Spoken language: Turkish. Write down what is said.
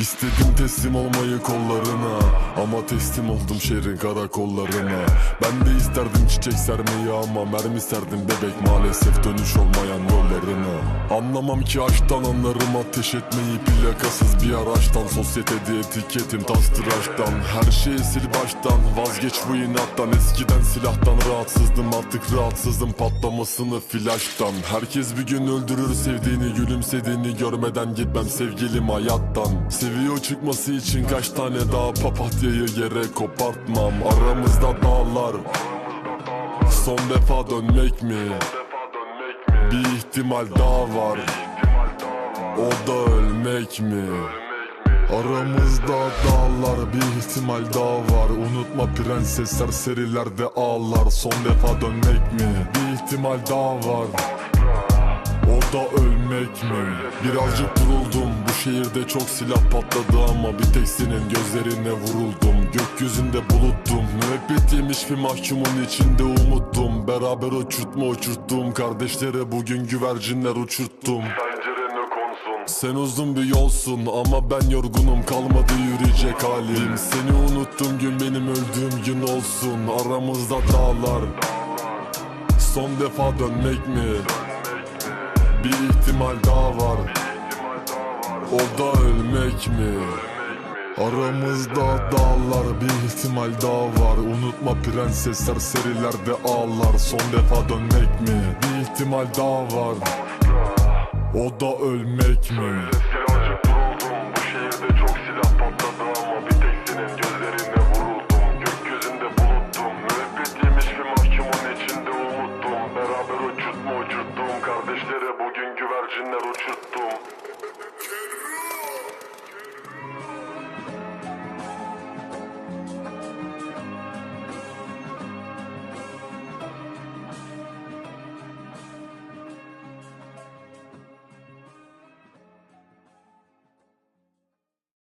İstedim teslim olmayı kollarına Ama teslim oldum şehrin karakollarına. Ben de isterdim çiçek sermeyi ama Mermi serdim bebek maalesef dönüş olmayan Anlamam ki aşktan anlarım ateş etmeyi. Plakasız bir araçtan Sosyetede etiketim. Tas tıraştan Her şeyi sil baştan. Vazgeç bu inattan Eskiden silahtan rahatsızdım. Artık rahatsızım Patlamasını flaştan. Herkes bir gün öldürür sevdiğini Gülümsediğini. Görmeden gitmem sevgilim hayattan. Seviyor çıkması için kaç tane daha papatyayı yere kopartmam. Aramızda dağlar. Son defa dönmek mi? Bir ihtimal daha var. O da ölmek mi? Aramızda dağlar bir ihtimal daha var. Unutma prensesler serilerde ağlar. Son defa dönmek mi? Bir ihtimal daha var. O da ölmek mi? Birazcık vuruldum Bu şehirde çok silah patladı ama Bir tek senin gözlerine vuruldum. Gökyüzünde buluttum. Müebbet yemiş bir mahkumun içinde umuttum Beraber uçurtma uçurttum. Kardeşlere bugün güvercinler uçurttum. Sen uzun bir yolsun ama ben yorgunum. Kalmadı yürüyecek halim. Seni unuttuğum gün benim öldüğüm gün olsun. Aramızda dağlar. Son defa dönmek mi? Bir ihtimal daha var. O da ölmek mi? Aramızda dağlar bir ihtimal daha var Unutma prensesler serilerde ağlar Son defa dönmek mi? Bir ihtimal daha var O da ölmek mi? Birazcık